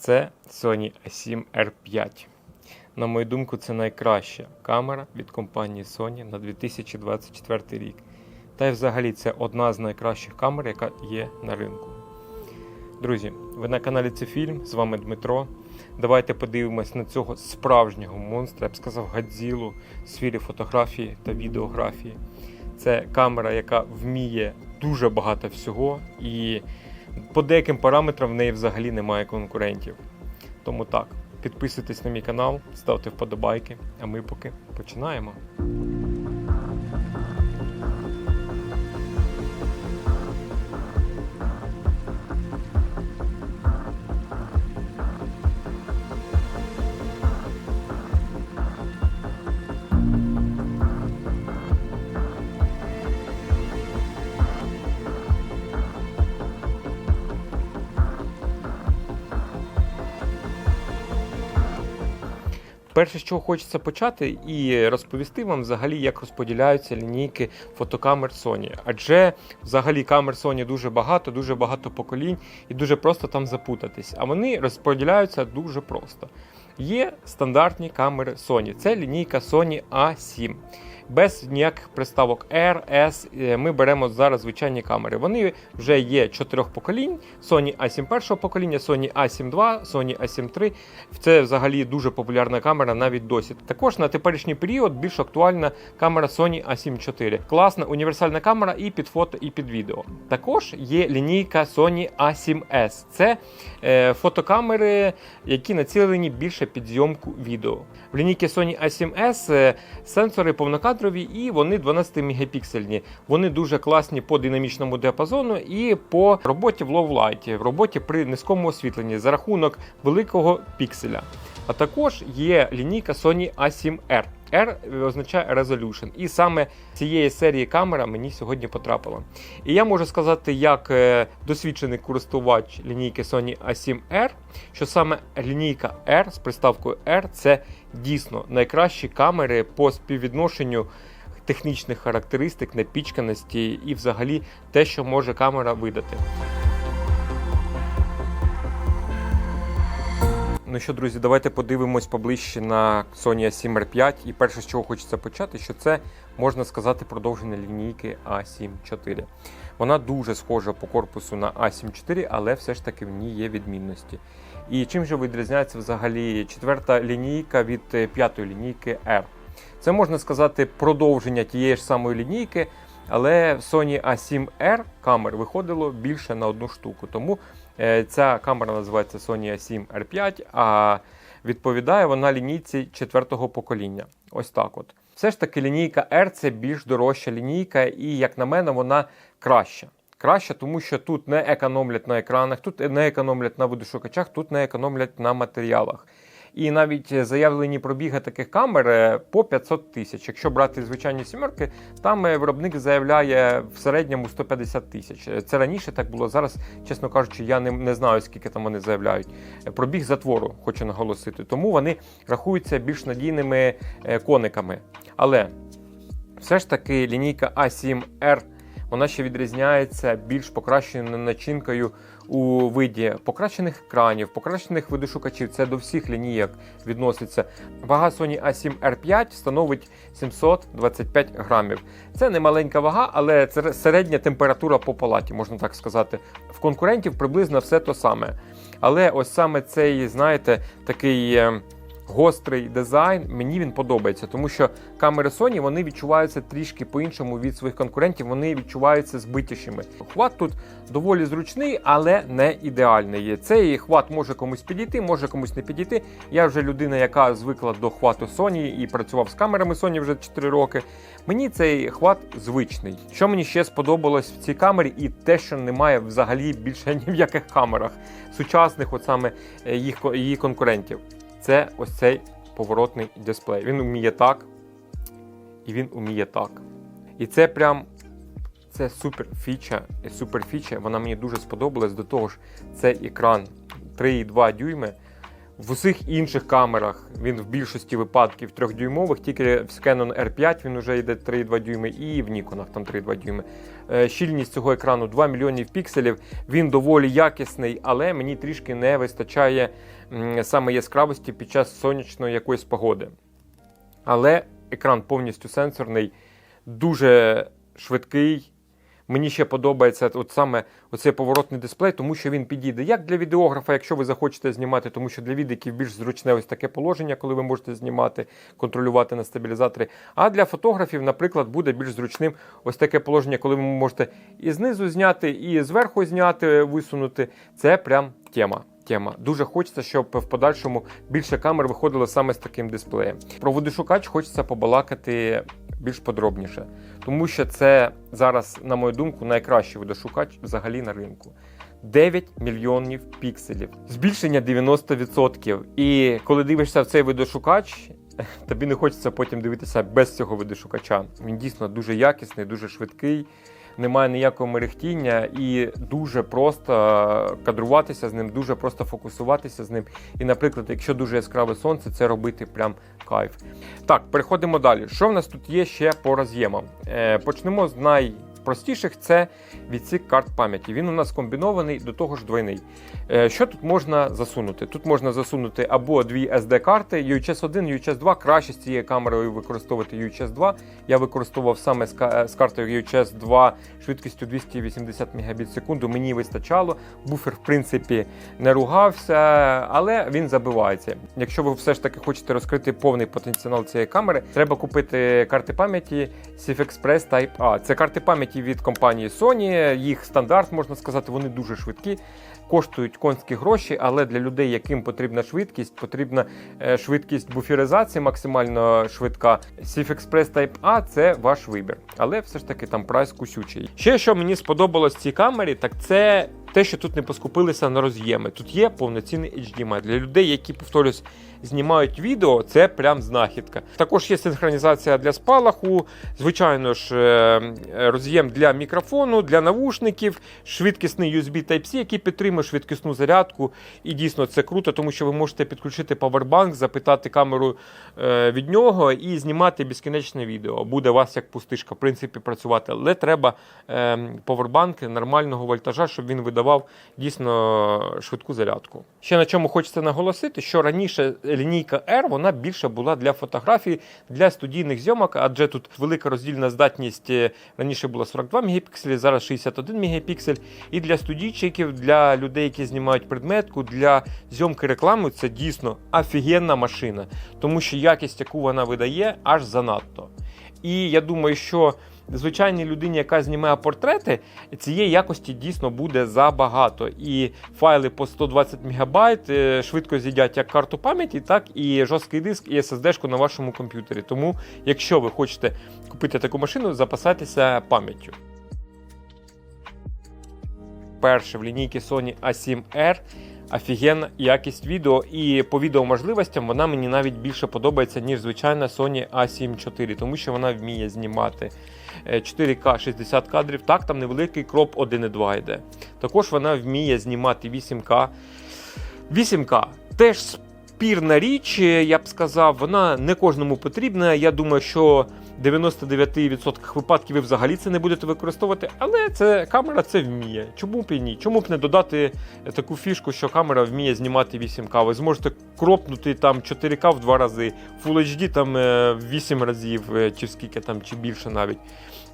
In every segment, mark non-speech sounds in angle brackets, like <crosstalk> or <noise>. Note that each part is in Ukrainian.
Це Sony A7 R5. На мою думку, це найкраща камера від компанії Sony на 2024 рік. Та й взагалі це одна з найкращих камер, яка є на ринку. Друзі, ви на каналі Це Фільм, з вами Дмитро. Давайте подивимось на цього справжнього монстра, я б сказав, Гадзілу в сфері фотографії та відеографії. Це камера, яка вміє дуже багато всього, і по деяким параметрам в неї взагалі немає конкурентів. Тому так, підписуйтесь на мій канал, ставте вподобайки, а ми поки починаємо. Перше, з чого хочеться почати, і розповісти вам взагалі, як розподіляються лінійки фотокамер Sony. Адже взагалі камер Sony дуже багато, дуже багато поколінь і дуже просто там запутатись. А вони розподіляються дуже просто. Є стандартні камери Sony. Це лінійка Sony A7. Без ніяких приставок R, S. Е, Ми беремо зараз звичайні камери. Вони вже є чотирьох поколінь: Sony A7 першого покоління, Sony A7 II, Sony A7 III. Це взагалі дуже популярна камера навіть досі. Також на теперішній період більш актуальна камера Sony A7 IV. Класна універсальна камера і під фото, і під відео. Також є лінійка Sony A7S. Це е, фотокамери, які націлені більше під зйомку відео. В лінійці Sony A7S е, сенсори повнокадрові і вони 12 мегапіксельні. Вони дуже класні по динамічному діапазону і по роботі в лоу-лайті, в роботі при низькому освітленні за рахунок великого пікселя. А також є лінійка Sony A7R. R означає Resolution. І саме цієї серії камера мені сьогодні потрапила. І я можу сказати, як е, досвідчений користувач лінійки Sony A7R, що саме лінійка R з приставкою R це дійсно найкращі камери по співвідношенню технічних характеристик, напічканості і взагалі те, що може камера видати. Ну що, друзі, давайте подивимось поближче на Sony A7 R5. І перше, з чого хочеться почати, що це можна сказати продовження лінійки A7 IV. Вона дуже схожа по корпусу на A7 IV, але все ж таки в ній є відмінності. І чим же відрізняється взагалі четверта лінійка від е, п'ятої лінійки R? Це можна сказати продовження тієї ж самої лінійки, але Sony A7R камер виходило більше на одну штуку. Тому ця камера називається Sony A7 R5, а відповідає вона лінійці четвертого покоління. Ось так от. Все ж таки, лінійка R це більш дорожча лінійка, і, як на мене, вона краща. Краще, тому що тут не економлять на екранах, тут не економлять на водошукачах, тут не економлять на матеріалах. І навіть заявлені пробіги таких камер е, по 500 тисяч. Якщо брати звичайні сімерки, там е, виробник заявляє в середньому 150 тисяч. Е, Це раніше так було. Зараз, чесно кажучи, я не, не знаю, скільки там вони заявляють. Пробіг затвору, хочу наголосити. Тому вони рахуються більш надійними кониками. Але все ж таки лінійка A7R вона ще відрізняється більш покращеною начинкою у виді покращених екранів, покращених видошукачів. Це до всіх лінійок відноситься. Вага Sony A7 R5 становить 725 грамів. Це не маленька вага, але це середня температура по палаті, можна так сказати. В конкурентів приблизно все то саме. Але ось саме цей, знаєте, такий. Гострий дизайн, мені він подобається, тому що камери Sony вони відчуваються трішки по-іншому від своїх конкурентів, вони відчуваються збитішими. Хват тут доволі зручний, але не ідеальний. Цей хват може комусь підійти, може комусь не підійти. Я вже людина, яка звикла до хвату Sony і працював з камерами Sony вже 4 роки. Мені цей хват звичний. Що мені ще сподобалось в цій камері, і те, що немає взагалі більше <laughs> ні в яких камерах сучасних, от саме е, їх її конкурентів це ось цей поворотний дисплей. Він вміє так, і він вміє так. І це прям це супер фіча. Супер фіча. Вона мені дуже сподобалась. До того ж, цей екран 3,2 дюйми. В усіх інших камерах він в більшості випадків трьохдюймових, тільки в Canon R5 він вже йде 3,2 дюйми, і в Ніконах там 3,2 дюйми. Е, Щільність цього екрану 2 мільйонів пікселів. Він доволі якісний, але мені трішки не вистачає саме яскравості під час сонячної якоїсь погоди. Але екран повністю сенсорний, дуже швидкий. Мені ще подобається от саме оцей поворотний дисплей, тому що він підійде як для відеографа, якщо ви захочете знімати, тому що для відеоків більш зручне ось таке положення, коли ви можете знімати, контролювати на стабілізаторі. А для фотографів, наприклад, буде більш зручним ось таке положення, коли ви можете і знизу зняти, і зверху зняти, висунути. Це прям тема. Тема. Дуже хочеться, щоб в подальшому більше камер виходило саме з таким дисплеєм. Про водошукач хочеться побалакати більш подробніше, тому що це зараз, на мою думку, найкращий водошукач взагалі на ринку. 9 мільйонів пікселів, збільшення 90%. І коли дивишся в цей видошукач, <laughs> тобі не хочеться потім дивитися без цього видошукача. Він дійсно дуже якісний, дуже швидкий немає ніякого мерехтіння і дуже просто кадруватися з ним, дуже просто фокусуватися з ним. І, наприклад, якщо дуже яскраве сонце, це робити прям кайф. Так, переходимо далі. Що в нас тут є ще по роз'ємам? Е, почнемо з найпростіших це відсік карт пам'яті. Він у нас комбінований, до того ж двойний. Е, що тут можна засунути? Тут можна засунути або дві SD-карти, UHS 1, UHS 2. Краще з цією камерою використовувати UHS 2. Я використовував саме з картою UHS 2 швидкістю 280 Мбіт секунду. Мені вистачало. Буфер, в принципі, не ругався, але він забивається. Якщо ви все ж таки хочете розкрити повний потенціал цієї камери, треба купити карти пам'яті SafeExpress Type A. Це карти пам'яті від компанії Sony. Їх стандарт, можна сказати, вони дуже швидкі. Коштують конські гроші, але для людей, яким потрібна швидкість, потрібна е, швидкість буферизації максимально швидка. SafeExpress Type A це ваш вибір. Але все ж таки там прайс кусючий. Ще що мені сподобалось в цій камері, так це те, що тут не поскупилися на роз'єми. Тут є повноцінний HDMI. Для людей, які повторюсь, знімають відео, це прям знахідка. Також є синхронізація для спалаху, звичайно ж, е, роз'єм для мікрофону, для навушників, швидкісний USB Type-C, який підтримує швидкісну зарядку. І дійсно це круто, тому що ви можете підключити павербанк, запитати камеру е, від нього і знімати безкінечне відео. Буде у вас як пустишка, в принципі, працювати. Але треба е, павербанк нормального вольтажа, щоб він видавав дійсно швидку зарядку. Ще на чому хочеться наголосити, що раніше лінійка R вона більше була для фотографій, для студійних зйомок, адже тут велика роздільна здатність е, раніше була 42 мегапікселі, зараз 61 мегапіксель. І для студійчиків, для людей, які знімають предметку, для зйомки реклами це дійсно офігенна машина, тому що якість, яку вона видає, аж занадто. І я думаю, що звичайній людині, яка знімає портрети, цієї якості дійсно буде забагато. І файли по 120 МБ е, швидко з'їдять як карту пам'яті, так і жорсткий диск, і SSD-шку на вашому комп'ютері. Тому, якщо ви хочете купити таку машину, запасайтеся пам'яттю. Перше в лінійці Sony A7R. Офігенна якість відео, і по відеоможливостям вона мені навіть більше подобається, ніж звичайна Sony A7 IV, тому що вона вміє знімати 4К 60 кадрів. Так, там невеликий кроп 1.2 йде. Також вона вміє знімати 8К. 8К теж спірна річ, я б сказав, вона не кожному потрібна. Я думаю, що 99% випадків ви взагалі це не будете використовувати, але це камера це вміє. Чому б і ні? Чому б не додати таку фішку, що камера вміє знімати 8К? Ви зможете кропнути там 4К в два рази, Full HD там е, 8 разів, е, чи скільки там, чи більше навіть.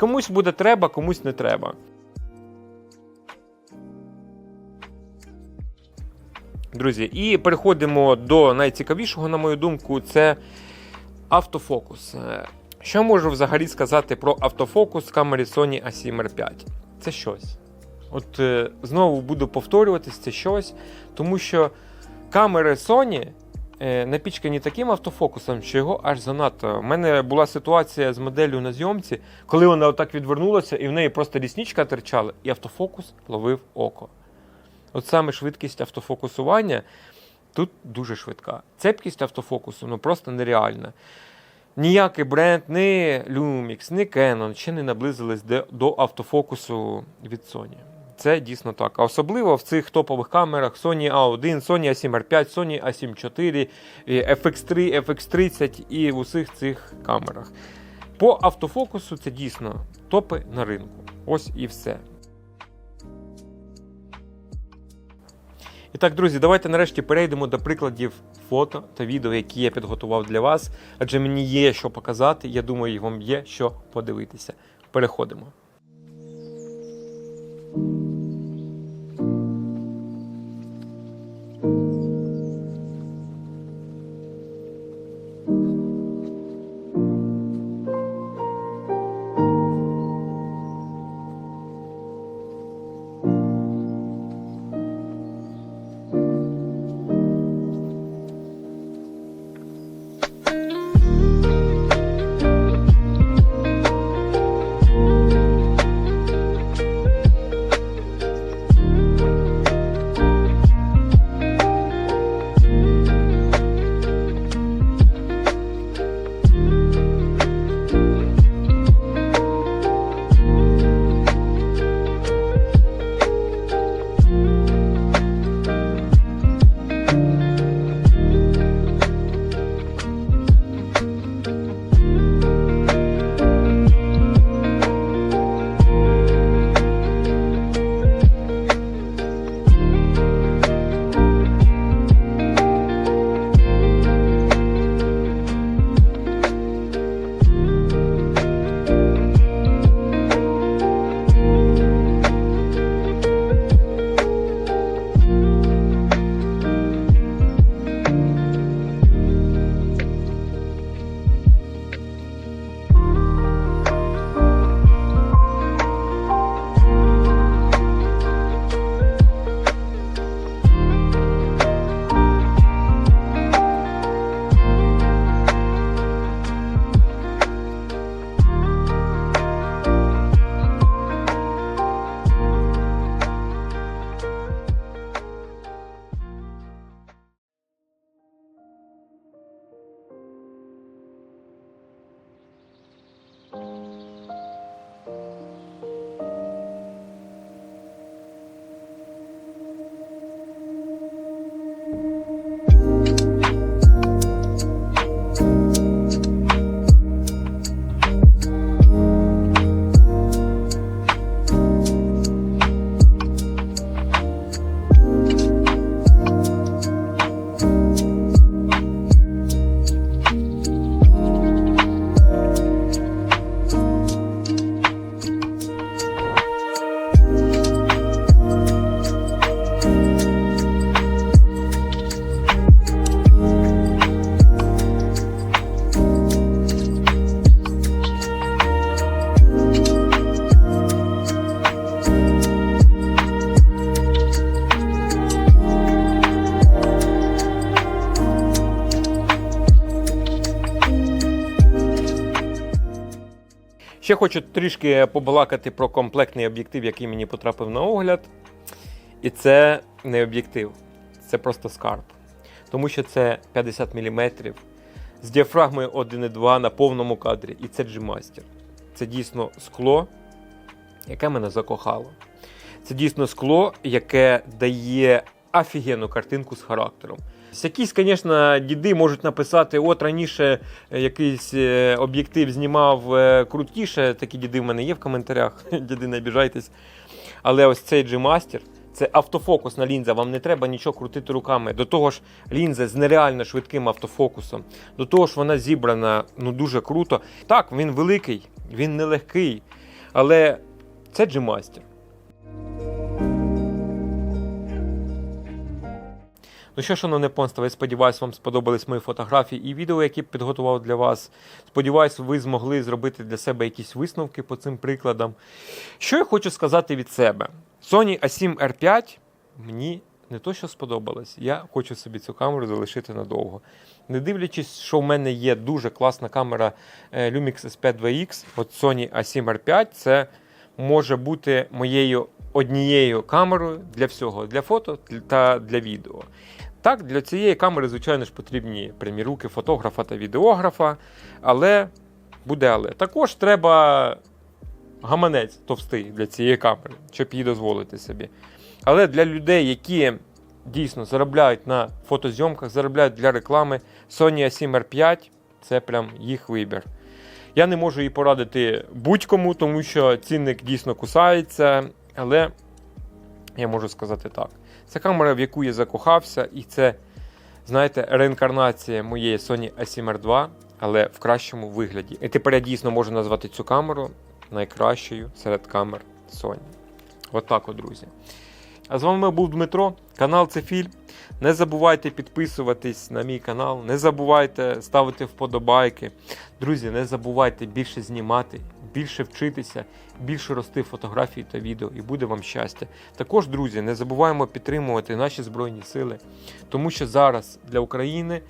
Комусь буде треба, комусь не треба. Друзі, і переходимо до найцікавішого, на мою думку, це автофокус. Е, Що можу взагалі сказати про автофокус в камері Sony A7R5? Це щось. От е, знову буду повторюватись, це щось, тому що камери Sony напічкані таким автофокусом, що його аж занадто. У мене була ситуація з моделлю на зйомці, коли вона отак відвернулася, і в неї просто рісничка терчала, і автофокус ловив око. От саме швидкість автофокусування тут дуже швидка. Цепкість автофокусу ну просто нереальна. Ніякий бренд, ні Lumix, ні Canon ще не наблизились до автофокусу від Sony. Це дійсно так. А особливо в цих топових камерах Sony A1, Sony A7R5, Sony A7 IV, FX3, FX30 і в усіх цих камерах. По автофокусу це дійсно топи на ринку. Ось і все. І так, друзі, давайте нарешті перейдемо до прикладів фото та відео, які я підготував для вас. Адже мені є що показати. Я думаю, вам є що подивитися. Переходимо. Ще хочу трішки побалакати про комплектний об'єктив, який мені потрапив на огляд. І це не об'єктив, це просто скарб. Тому що це 50 мм з діафрагмою 1,2 на повному кадрі. І це G-Master. Це дійсно скло, яке мене закохало. Це дійсно скло, яке дає офігенну картинку з характером. Якісь, звісно, діди можуть написати, от раніше якийсь е, об'єктив знімав е, крутіше. Такі діди в мене є в коментарях. <laughs> Діди, не обіжайтесь. Але ось цей G-Master, це автофокусна лінза, вам не треба нічого крутити руками. До того ж, лінза з нереально швидким автофокусом. До того ж, вона зібрана ну, дуже круто. Так, він великий, він нелегкий, але це G-Master. Ну що, шановне панство, я сподіваюся, вам сподобались мої фотографії і відео, які підготував для вас. Сподіваюсь, ви змогли зробити для себе якісь висновки по цим прикладам. Що я хочу сказати від себе? Sony A7R5 мені не то, що сподобалось, я хочу собі цю камеру залишити надовго. Не дивлячись, що в мене є дуже класна камера е, Lumix S5 2X, от Sony A7R5, це може бути моєю однією камерою для всього, для фото та для відео. Так, для цієї камери, звичайно ж, потрібні прямі руки фотографа та відеографа, але буде але. Також треба гаманець товстий для цієї камери, щоб її дозволити собі. Але для людей, які дійсно заробляють на фотозйомках, заробляють для реклами, Sony A7 R5 це прям їх вибір. Я не можу її порадити будь-кому, тому що цінник дійсно кусається, але я можу сказати так. Це камера, в яку я закохався, і це, знаєте, реінкарнація моєї Sony A7R2, але в кращому вигляді. І тепер я дійсно можу назвати цю камеру найкращою серед камер Sony. Отак, от, друзі. А з вами був Дмитро, канал Цефіль. Не забувайте підписуватись на мій канал, не забувайте ставити вподобайки. Друзі, не забувайте більше знімати, більше вчитися, більше рости фотографій та відео, і буде вам щастя. Також, друзі, не забуваємо підтримувати наші Збройні Сили, тому що зараз для України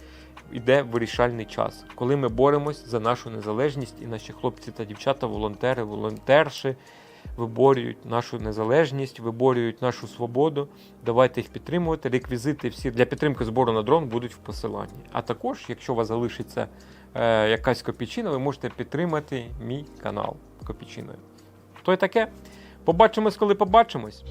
йде вирішальний час, коли ми боремось за нашу незалежність, і наші хлопці та дівчата, волонтери, волонтерші виборюють нашу незалежність, виборюють нашу свободу. Давайте їх підтримувати. Реквізити всі для підтримки збору на дрон будуть в посиланні. А також, якщо у вас залишиться якась копійчина, ви можете підтримати мій канал копійчиною. То й таке. Побачимось, коли побачимось.